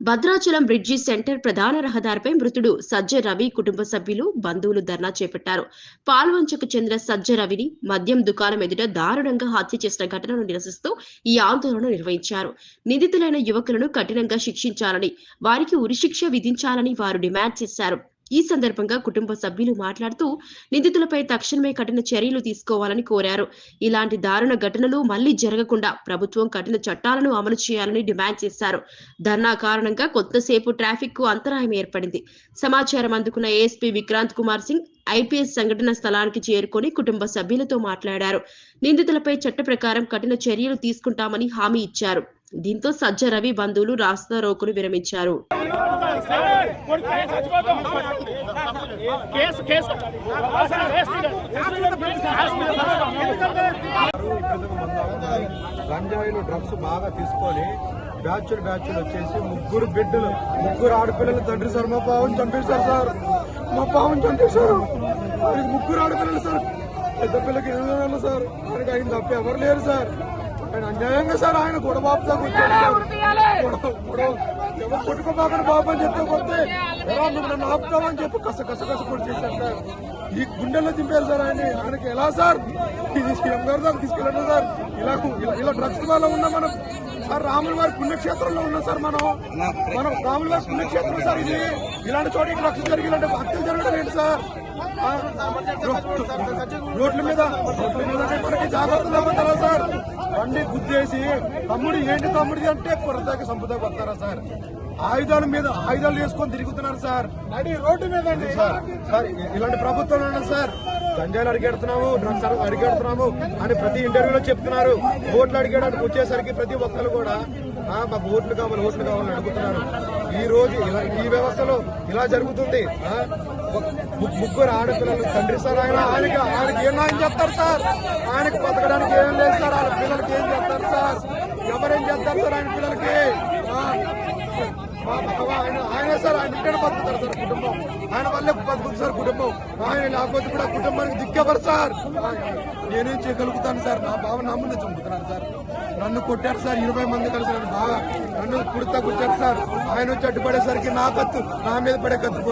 Bhadrachalam bridge centre ప్రధాన రహదారిపై మృతుడు సజ్జ రవి కుటుంబ సభ్యులు బంధువులు ధర్నా చేపట్టారు. పాల్వంచకు చెందిన సజ్జ రవిని మద్యం దుకాణం ఎదుట దారుణంగా హత్య చేసిన ఘటనను నిరసిస్తూ ఈ ఆందోళన నిర్వహించారు. నిందితులైన యువకులను కఠినంగా శిక్షించాలని వారికి ఉరిశిక్ష విధించాలని వారు డిమాండ్ చేశారు. ఈ సందర్భంగా కుటుంబ సభ్యులు మాట్లాడుతూ నిందితులపై తక్షణమే కఠిన చర్యలు తీసుకోవాలని కోరారు. ఇలాంటి దారుణ ఘటనలు మళ్ళీ జరగకుండా ప్రభుత్వం కఠిన చట్టాలను అమలు చేయాలని డిమాండ్ చేశారు. ధర్నా కారణంగా కొంతసేపు ట్రాఫిక్కు అంతరాయం ఏర్పడింది. సమాచారం అందుకున్న ఏఎస్పీ విక్రాంత్ కుమార్ సింగ్ ఐపీఎస్ సంఘటన స్థలానికి చేరుకొని కుటుంబ సభ్యులతో మాట్లాడారు. నిందితులపై చట్ట ప్రకారం కఠిన చర్యలు తీసుకుంటామని హామీ ఇచ్చారు. దీంతో సజ్జ రవి బంధువులు రాస్తా రోకును విరమించారు. గంజాయిలు డ్రగ్స్ బాగా తీసుకొని బ్యాచులు బ్యాచులు వచ్చేసి ముగ్గురు బిడ్డలు ముగ్గురు ఆడపిల్లలు తండ్రి సార్ మా పావం చంపేశారు సార్. మా పావం చంపేశారు. ముగ్గురు ఆడపిల్లలు సార్. పెద్ద పిల్లకి ఎనిమిది సార్. ఆయన తప్ప ఎవరు లేరు సార్. ఆయన అన్యాయంగా సార్ ఆయన గొడవ ఎవరు కొట్టుకోబాకని బాబు అని చెప్తే పోతే ఎలా నువ్వు నన్ను ఆపుతావని చెప్పి కస కస కస కూడా చేశారు సార్. ఈ గుండెల్లో దింపారు సార్ ఆయన ఆయనకి ఎలా సార్? ఇది సీఎం గారి దాకా తీసుకెళ్ళండి సార్. ఇలా- ఇలా డ్రగ్స్ వల్ల ఉన్న మనం సార్ రాముల వారి పుణ్యక్షేత్రంలో ఉన్నాం సార్ మనం. మనం రాముల వారి పుణ్యక్షేత్రం సార్ ఇది. ఇలాంటి చోట డ్రగ్స్ జరిగి ఇలాంటి హత్యలు జరగడం ఏంటి సార్? రోడ్ల మీద రోడ్ల మీద మనకి జాగ్రత్తలు ఇవ్వతారా సార్? బండి గుద్దేసి తమ్ముడు ఏంటి తమ్ముడిది అంటే కొరతకి సంపద వస్తారా సార్? ఆయుధాల మీద ఆయుధాలు వేసుకొని తిరుగుతున్నారు సార్. రోడ్డు మీద సార్ సార్ ఇలాంటి ప్రభుత్వం ఉన్నది సార్. గంజాయిలు అడిగెడుతున్నాము డ్రగ్స్ అడిగెడుతున్నాము అని ప్రతి ఇంటర్వ్యూలో చెప్తున్నారు. ఓట్లు అడిగేయడానికి వచ్చేసరికి ప్రతి ఒక్కరు కూడా మాకు ఓట్లు కావాలి ఓట్లు కావాలని అడుగుతున్నారు. ఈ రోజు ఇలా ఈ వ్యవస్థలో ఇలా జరుగుతుంది ముగ్గురు ఆడపిల్లలు తండ్రి సార్ ఆయన ఆయనకి ఆయనకి ఏం చేస్తారు సార్? ఆయనకి బతకడానికి ఏం లేదు సార్ వాళ్ళ పిల్లలకి ఏం చేస్తారు సార్ ఎవరేం చేస్తారు సార్ ఆయన పిల్లలకి ఆ, మా బావ ఆయన ఆయన సార్ ఆయన ఇంటర్ బతుకుతారు సార్ కుటుంబం. ఆయన వల్లే బతుకుతుంది సార్ కుటుంబం. ఆయన లేకపోతే కూడా కుటుంబానికి దిక్కెవరు సార్. ఆ, నేనేం చేయగలుగుతాను సార్? నా బావ నా ముందే చంపుతున్నాను సార్. నన్ను కొట్టారు సార్ ఇరవై మంది కలిసి నన్ను బాగా నన్ను కుడతా కొట్టారు సార్. ఆయన వచ్చి అడ్డుపడేసరికి నా కత్తు నా మీద పడే కత్తు